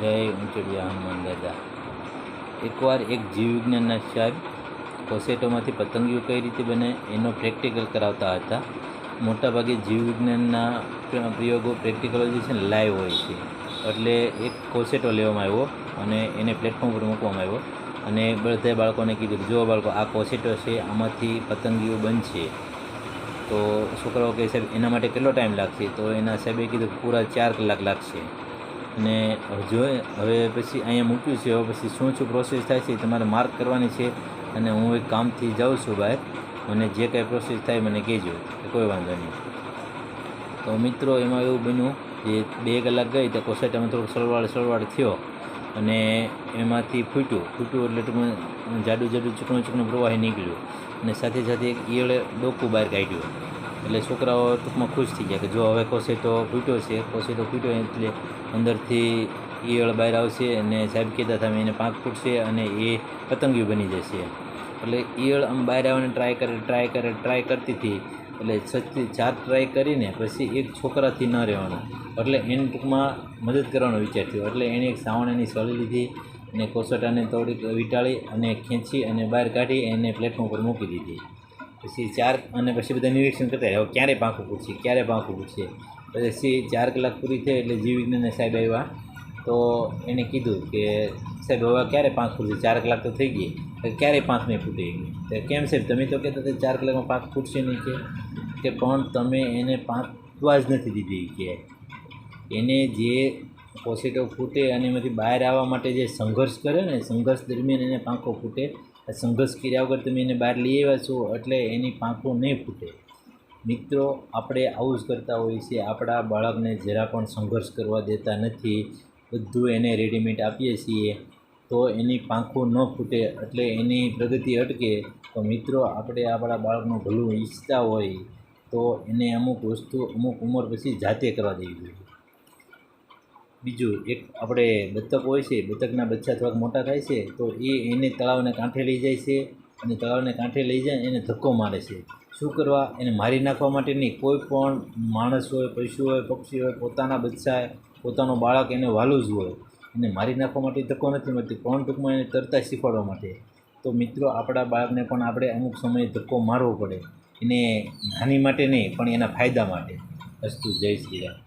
જય ઊંચડિયા હનુમાન દાદા એકવાર એક જીવ વિજ્ઞાનના સાહેબ કોસેટોમાંથી પતંગીઓ કઈ રીતે બને એનો પ્રેક્ટિકલ કરાવતા હતા. મોટાભાગે જીવ વિજ્ઞાનના પ્રયોગો પ્રેક્ટિકલ જે છે ને લાઈવ હોય છે. એટલે એક કોસેટો લેવામાં આવ્યો અને એને પ્લેટફોર્મ પર મૂકવામાં આવ્યો અને બધા બાળકોને કીધું જો બાળકો, આ કોસેટો છે, આમાંથી પતંગીઓ બનશે. તો છોકરાઓ કહે, સાહેબ, એના માટે કેટલો ટાઈમ લાગશે? તો એના સાહેબે કીધું પૂરા ચાર કલાક લાગશે. અને જો હવે પછી અહીંયા મૂક્યું છે, હવે પછી શું શું પ્રોસેસ થાય છે તમારે માર્ક કરવાની છે અને હું એક કામથી જાઉં છું બહાર, મને જે કાંઈ પ્રોસેસ થાય મને કહેજો કોઈ વાંધો નહીં. તો મિત્રો, એમાં એવું બન્યું કે બે કલાક ગઈ તો કોસેટામાં થોડુંક સળવાળ સળવાળ થયો અને એમાંથી ફૂટ્યું ફૂટ્યું એટલે ટૂંકમાં જાડું જાડું ચૂંટણું ચીકણું પ્રવાહી નીકળ્યું અને સાથે સાથે એક ઈયળે ડોકું બહાર કાઢ્યું. એટલે છોકરાઓ ટૂંકમાં ખુશ થઈ ગયા કે જો હવે કોસેટો ફૂટ્યો છે કોસેટો ફૂટ્યો એટલે અંદરથી ઈયળ બહાર આવશે અને સાહેબ કહેતા હતા એને પાંખ ફૂટશે અને એ પતંગિયું બની જશે. એટલે ઈયળ આમ બહાર આવવાની ટ્રાય કરે ટ્રાય કરે ટ્રાય કરતી હતી. એટલે છથી ચાર ટ્રાય કરીને પછી એક છોકરાથી ન રહેવાનું. એટલે એને ટૂંકમાં મદદ કરવાનો વિચાર થયો. એટલે એણે એક સાવણાની સળી લીધી અને કોસટાને થોડીક વીંટાળી અને ખેંચી અને બહાર કાઢી એને પ્લેટફોર્મ પર મૂકી દીધી. પછી ચાર અને પછી બધા નિરીક્ષણ કરતા હવે ક્યારે પાંખું પૂછશે ક્યારે પાંખું પૂછે પછી ચાર કલાક પૂરી થઈ એટલે જીવ વિજ્ઞાનના સાહેબ આવ્યા. તો એને કીધું કે, સાહેબ, હવે ક્યારે પાંખ ફૂટશે? ચાર કલાક તો થઈ ગઈ. ક્યારે પાંખ નહીં ફૂટે તો કેમ સાહેબ, તમે તો કહેતા હતા ચાર કલાકમાં પાંખ ફૂટશે નહીં કે? કે પણ તમે એને પાંખ ફૂટવા જ નથી દીધી કે એને જે પોસેટો ફૂટે અને એમાંથી બહાર આવવા માટે જે સંઘર્ષ કરે ને, સંઘર્ષ દરમિયાન એને પાંખો ફૂટે સંઘર્ષ કર્યા વગર તમે એને બહાર લઈ આવ્યા છો એટલે એની પાંખો નહીં ફૂટે. મિત્રો, આપણે આવું જ કરતા હોઈએ છીએ. આપણા બાળકને જરા પણ સંઘર્ષ કરવા દેતા નથી. બધું એને રેડીમેડ આપીએ છીએ. તો એની પાંખો ન ફૂટે એટલે એની પ્રગતિ અટકે. તો મિત્રો, આપણે આપણા બાળકનું ભલું ઈચ્છતા હોય તો એને અમુક વસ્તુ, અમુક ઉંમર પછી જાતે કરવા દેવી જોઈએ. બીજું એક આપણે બતક હોય છે બતકના બચ્ચા થોડાક મોટા થાય છે, તો એ એને તળાવને કાંઠે લઈ જાય છે અને તળાવને કાંઠે લઈ જાય એને ધક્કો મારે છે. શું કરવા? એને મારી નાખવા માટે નહીં કોઈ પણ માણસ હોય, પશુ હોય, પક્ષી હોય, પોતાના બચ્ચા પોતાનો બાળક એને વાલું જ હોય. એને મારી નાખવા માટે ધક્કો નથી મળતી, પણ ટૂંકમાં એને તરતા શીખવાડવા માટે. તો મિત્રો, આપણા બાળકને પણ આપણે અમુક સમયે ધક્કો મારવો પડે. એને હાનિ માટે નહીં, પણ એના ફાયદા માટે. અસ્તુ, જય શ્રી રામ.